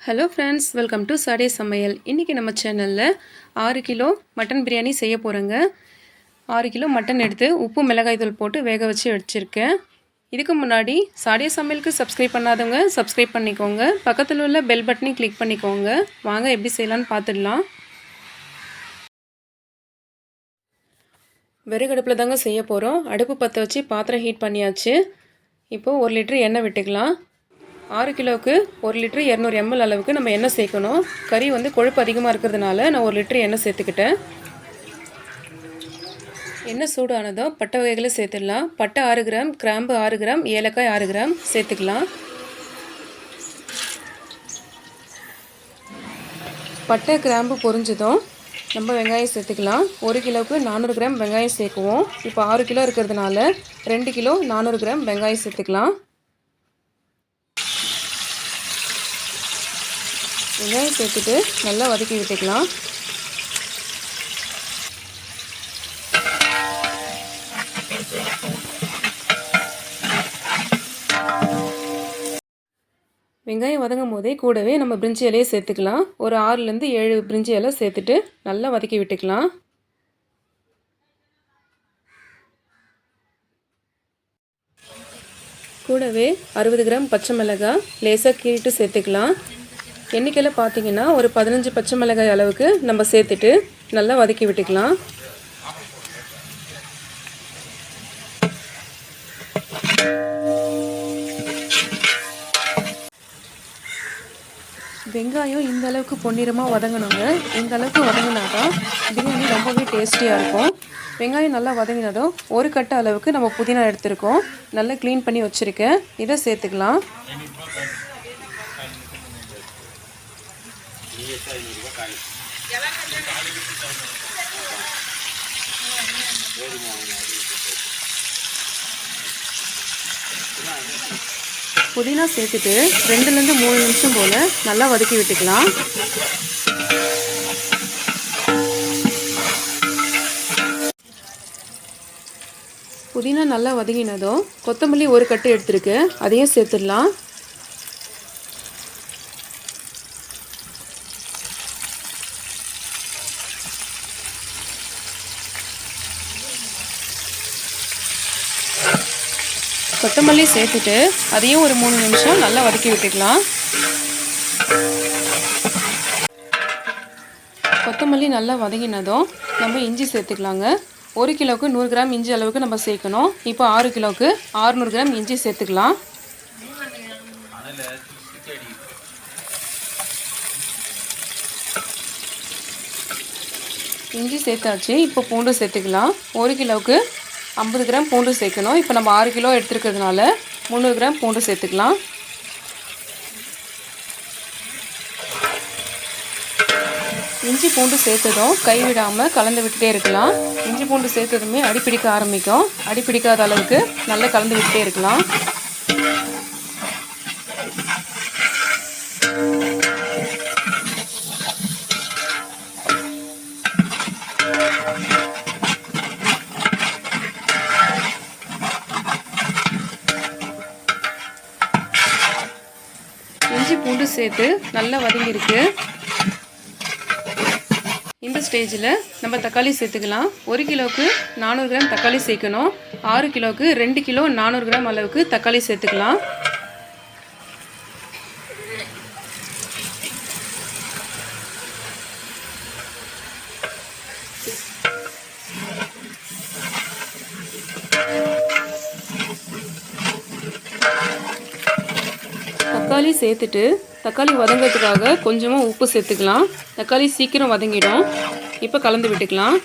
Hello friends welcome to சடே சமையல் இன்றைக்கி நம்ம சேனலில் ஆறு கிலோ மட்டன் பிரியாணி செய்ய போகிறேங்க ஆறு கிலோ மட்டன் எடுத்து உப்பு மிளகாய் தூள் போட்டு வேக வச்சு வச்சுருக்கேன் இதுக்கு முன்னாடி சாடே சமையலுக்கு சப்ஸ்கிரைப் பண்ணாதவங்க சப்ஸ்கிரைப் பண்ணிக்கோங்க. பக்கத்தில் உள்ள பெல் பட்டனையும் கிளிக் பண்ணிக்கோங்க. வாங்க எப்படி செய்யலான்னு பார்த்துடலாம் விறகடுப்பில் தாங்க செய்ய போகிறோம் அடுப்பு பற்ற வச்சு பாத்திரம் ஹீட் பண்ணியாச்சு. இப்போது ஒரு லிட்டர் எண்ணெய் விட்டுக்கலாம். ஆறு கிலோவுக்கு ஒரு லிட்டரு இரநூறு எம்எல் அளவுக்கு நம்ம எண்ணெய் சேர்க்கணும். கறி வந்து கொழுப்பு அதிகமாக இருக்கிறதுனால நான் ஒரு லிட்டரு எண்ணெய் சேர்த்துக்கிட்டேன். எண்ணெய் சூடானதும் பட்டை வகைகளை சேர்த்துடலாம். பட்டை ஆறு கிராம் கிராம்பு ஆறு கிராம் ஏலக்காய் ஆறு கிராம் சேர்த்துக்கலாம். பட்டை கிராம்பு பொரிஞ்சதும் நம்ம வெங்காயம் சேர்த்துக்கலாம். ஒரு கிலோவுக்கு நானூறு கிராம் வெங்காயம் சேர்க்குவோம். இப்போ ஆறு கிலோ இருக்கிறதுனால ரெண்டு கிலோ நானூறு கிராம் வெங்காயம் சேர்த்துக்கலாம். வெங்காயம் சேர்த்துட்டு நல்லா வதக்கி விட்டுக்கலாம் வெங்காயம் வதங்கும் போதே கூடவே நம்ம பிரிஞ்சி இலையை சேர்த்துக்கலாம். ஒரு ஆறுலேருந்து ஏழு பிரிஞ்சி இலை சேர்த்துட்டு நல்லா வதக்கி விட்டுக்கலாம். கூடவே அறுபது கிராம் பச்சை மிளகாய் லேசாக கீறிட்டு சேர்த்துக்கலாம். எண்ணிக்கையில் பார்த்தீங்கன்னா ஒரு பதினஞ்சு பச்சை மிளகாய் அளவுக்கு நம்ம சேர்த்துட்டு நல்லா வதக்கி விட்டுக்கலாம். வெங்காயம் இந்த அளவுக்கு பொன்னிறமாக வதங்கணுங்க. இந்த அளவுக்கு வதங்கினா தான் பிரியாணி ரொம்பவே டேஸ்டியாக இருக்கும். வெங்காயம் நல்லா வதங்கினதும் ஒரு கட்டை அளவுக்கு நம்ம புதினா எடுத்திருக்கோம். நல்லா க்ளீன் பண்ணி வச்சுருக்கேன். இதை சேர்த்துக்கலாம். புதினா சேர்த்துட்டு ரெண்டுலேருந்து மூணு நிமிஷம் போல் நல்லா வதக்கி விட்டுக்கலாம். புதினா நல்லா வதங்கினதும் கொத்தமல்லி ஒரு கட்டு எடுத்துருக்கு. அதையும் சேர்த்துடலாம். கொத்தமல்லி சேர்த்துட்டு அதையும் ஒரு மூணு நிமிஷம் நல்லா வதக்கி விட்டுக்கலாம். கொத்தமல்லி நல்லா வதங்கினதும் நம்ம இஞ்சி சேர்த்துக்கலாங்க. ஒரு கிலோவுக்கு நூறு கிராம் இஞ்சி அளவுக்கு நம்ம சேர்க்கணும். இப்போ ஆறு கிலோவுக்கு ஆறுநூறு கிராம் இஞ்சி சேர்த்துக்கலாம். இஞ்சி சேர்த்தாச்சு. இப்போ பூண்டு சேர்த்துக்கலாம். ஒரு கிலோவுக்கு ஐம்பது கிராம் பூண்டு சேர்க்கணும். இப்போ நம்ம ஆறு கிலோ எடுத்துருக்கிறதுனால முந்நூறு கிராம் பூண்டு சேர்த்துக்கலாம். இஞ்சி பூண்டு சேர்த்ததும் கைவிடாமல் கலந்து விட்டுட்டே இருக்கலாம். இஞ்சி பூண்டு சேர்த்ததுமே அடிப்பிடிக்க ஆரம்பிக்கும். அடிப்பிடிக்காத அளவுக்கு நல்லா கலந்து விட்டுட்டே இருக்கலாம். சேர்த்து நல்லா வதங்கியிருக்கு. இந்த ஸ்டேஜில் நம்ம தக்காளி சேர்த்துக்கலாம். ஒரு கிலோவுக்கு நானூறு கிராம் தக்காளி சேர்க்கணும். ஆறு கிலோவுக்கு ரெண்டு கிலோ நானூறு கிராம் அளவுக்கு தக்காளி சேர்த்துக்கலாம். தக்காளி சேர்த்துட்டு தக்காளி வதங்கிறதுக்காக கொஞ்சமாக உப்பு சேர்த்துக்கலாம். தக்காளி சீக்கிரம் வதங்கிடும். இப்போ கலந்து விட்டுக்கலாம்.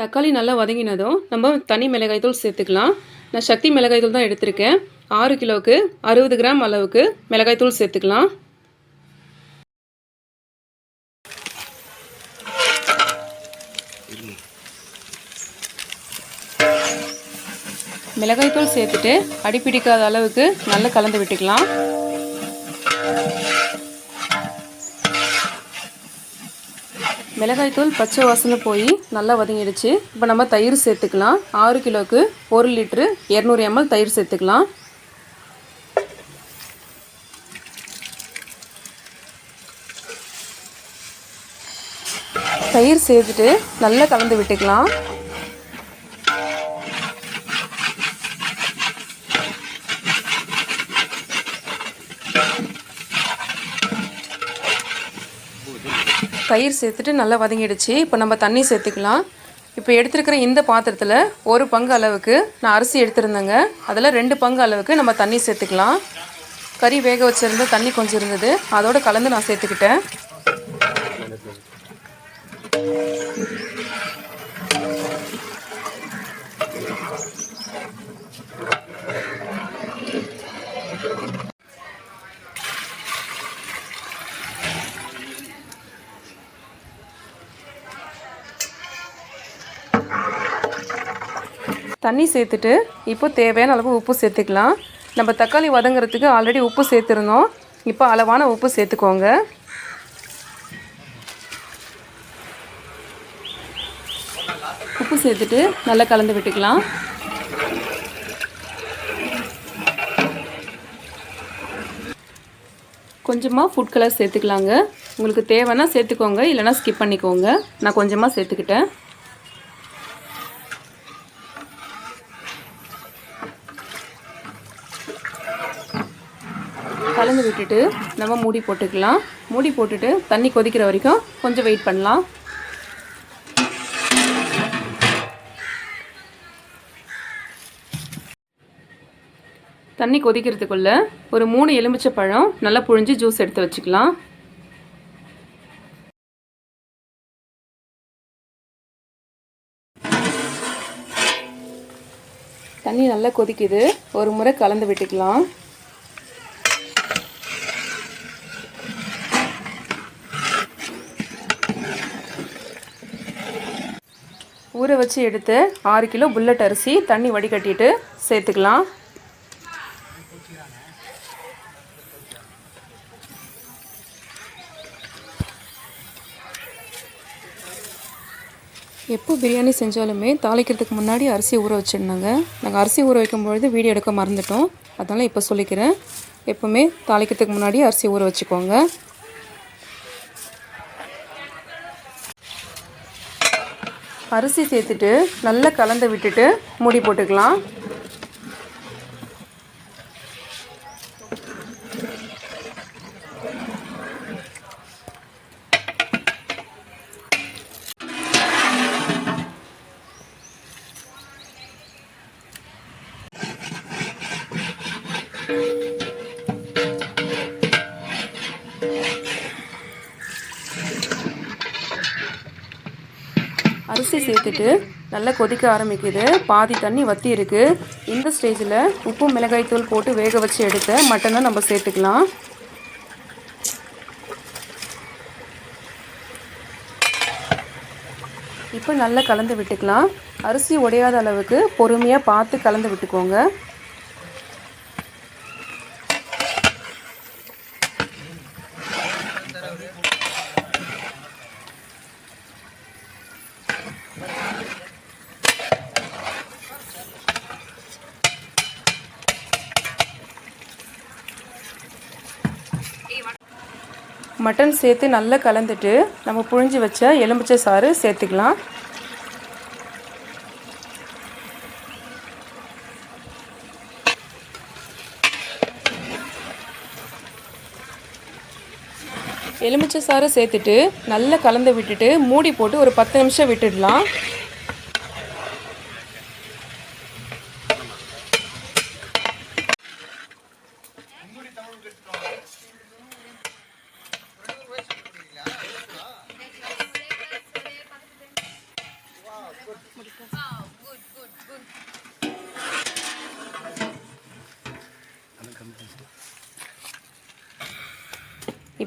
தக்காளி நல்லா வதங்கினதும் நம்ம தனி மிளகாய்த்தூள் சேர்த்துக்கலாம். நான் சக்தி மிளகாய்த்தூள் தான் எடுத்திருக்கேன். ஆறு கிலோவுக்கு அறுபது கிராம் அளவுக்கு மிளகாய்த்தூள் சேர்த்துக்கலாம். மிளகாய்த்தூள் சேர்த்துட்டு அடிப்பிடிக்காத அளவுக்கு நல்லா கலந்து விட்டுக்கலாம். மிளகாய்த்தூள் பச்சை வாசனை போய் நல்லா வதங்கிடுச்சு. இப்போ நம்ம தயிர் சேர்த்துக்கலாம். ஆறு கிலோவுக்கு ஒரு லிட்ரு இரநூறு எம்எல் தயிர் சேர்த்துக்கலாம். தயிர் சேர்த்துட்டு நல்லா கலந்து விட்டுக்கலாம். தயிர் சேர்த்துட்டு நல்லா வதங்கிடுச்சு. இப்போ நம்ம தண்ணி சேர்த்துக்கலாம். இப்போ எடுத்துருக்கிற இந்த பாத்திரத்தில் ஒரு பங்கு அளவுக்கு நான் அரிசி எடுத்திருந்தேங்க. அதில் ரெண்டு பங்கு அளவுக்கு நம்ம தண்ணி சேர்த்துக்கலாம். கறி வேக வச்சுருந்த தண்ணி கொஞ்சம் இருந்தது. அதோடு கலந்து நான் சேர்த்துக்கிட்டேன். தண்ணி சேர்த்துட்டு இப்போ தேவையான அளவு உப்பு சேர்த்துக்கலாம். நம்ம தக்காளி வதங்குறதுக்கு ஆல்ரெடி உப்பு சேர்த்துருந்தோம். இப்போ அளவான உப்பு சேர்த்துக்கோங்க. உப்பு சேர்த்துட்டு நல்லா கலந்து விட்டுக்கலாம். கொஞ்சமாக ஃபுட் கலர் சேர்த்துக்கலாங்க. உங்களுக்கு தேவைன்னா சேர்த்துக்கோங்க இல்லைனா ஸ்கிப் பண்ணிக்கோங்க. நான் கொஞ்சமாக சேர்த்துக்கிட்டேன். கலந்து விட்டுட்டு நம்ம மூடி போட்டுக்கலாம். மூடி போட்டுட்டு தண்ணி கொதிக்கிற வரைக்கும் கொஞ்சம் வெயிட் பண்ணலாம். தண்ணி கொதிக்கிறதுக்குள்ள ஒரு மூணு எலுமிச்சை பழம் நல்லா புழிஞ்சு ஜூஸ் எடுத்து வச்சுக்கலாம். தண்ணி நல்லா கொதிக்குது. ஒரு முறை கலந்து விட்டுக்கலாம். ஊற வச்சு எடுத்து ஆறு கிலோ புல்லட் அரிசி தண்ணி வடிகட்டிட்டு சேர்த்துக்கலாம். எப்போ பிரியாணி செஞ்சாலுமே தாளிக்கிறதுக்கு முன்னாடி அரிசி ஊற வச்சிருந்தாங்க நாங்கள் அரிசி ஊற வைக்கும்பொழுது வீடியோ எடுக்க மறந்துட்டோம். அதனால் இப்போ சொல்லிக்கிறேன். எப்போவுமே தாளிக்கிறதுக்கு முன்னாடி அரிசி ஊற வச்சுக்கோங்க. அரிசி சேர்த்துட்டு நல்லா கலந்து விட்டுட்டு மூடி போட்டுக்கலாம். அரிசி சேர்த்துட்டு நல்லா கொதிக்க ஆரம்பிக்குது. பாதி தண்ணி வற்றி இருக்குது இந்த ஸ்டேஜில் உப்பு மிளகாய்த்தூள் போட்டு வேக வச்சு எடுத்த மட்டனை நம்ம சேர்த்துக்கலாம். இப்போ நல்லா கலந்து விட்டுக்கலாம். அரிசி உடையாத அளவுக்கு பொறுமையாக பார்த்து கலந்து விட்டுக்கோங்க. மட்டன் சேர்த்து நல்லா கலந்துட்டு நம்ம புழிஞ்சு வச்ச எலுமிச்சை சாறு சேர்த்துக்கலாம். எலுமிச்சை சாறு சேர்த்துட்டு நல்லா கலந்து விட்டுட்டு மூடி போட்டு ஒரு பத்து நிமிஷம் விட்டுடலாம்.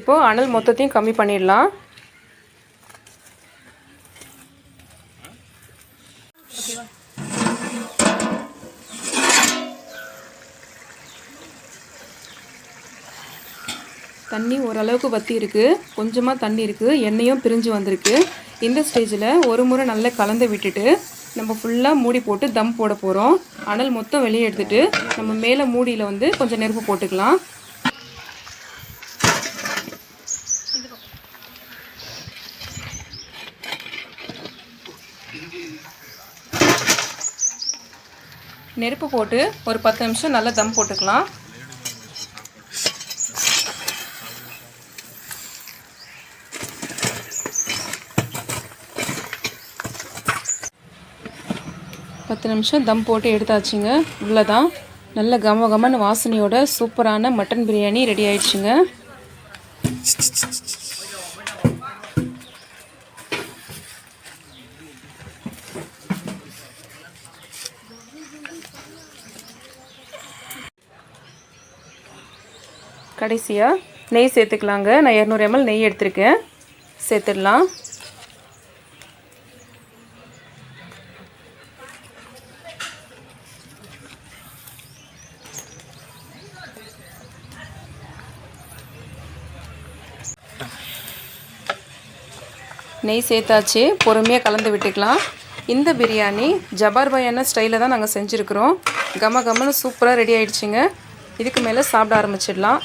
இப்போது அனல் மொத்தத்தையும் கம்மி பண்ணிடலாம். தண்ணி ஓரளவுக்கு வற்றி இருக்குது கொஞ்சமாக தண்ணி இருக்குது எண்ணெயும் பிரிஞ்சு வந்திருக்கு. இந்த ஸ்டேஜில் ஒரு முறை நல்லா கலந்து விட்டுட்டு நம்ம ஃபுல்லாக மூடி போட்டு தம் போட போகிறோம் அனல் மொத்தம் வெளியே எடுத்துட்டு நம்ம மேலே மூடியில் வந்து கொஞ்சம் நெருப்பு போட்டுக்கலாம். நெருப்பு போட்டு ஒரு பத்து நிமிஷம் நல்லா தம் போட்டுக்கலாம். பத்து நிமிஷம் தம் போட்டு எடுத்தாச்சுங்க. இவ்வளோதான் நல்ல கம கமன்னு வாசனையோட சூப்பரான மட்டன் பிரியாணி ரெடி ஆயிடுச்சுங்க. கடைசியாக நெய் சேர்த்துக்கலாங்க. நான் இரநூறு எம்எல் நெய் எடுத்திருக்கேன். சேர்த்துடலாம். நெய் சேர்த்தாச்சு. பொறுமையாக கலந்து விட்டுக்கலாம். இந்த பிரியாணி ஜபார் பையான ஸ்டைலில் தான் நாங்கள் செஞ்சுருக்குறோம். கம கமன்னு சூப்பராக ரெடி ஆகிடுச்சிங்க இதுக்கு மேலே சாப்பிட ஆரம்பிச்சிடலாம்.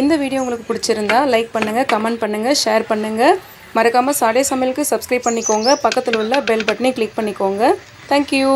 இந்த வீடியோ உங்களுக்கு பிடிச்சிருந்தா லைக் பண்ணுங்கள் கமெண்ட் பண்ணுங்கள் ஷேர் பண்ணுங்கள் மறக்காமல் சாடே சமையலுக்கு சப்ஸ்கிரைப் பண்ணிக்கோங்க. பக்கத்தில் உள்ள பெல் பட்டனை கிளிக் பண்ணிக்கோங்க. தேங்க்யூ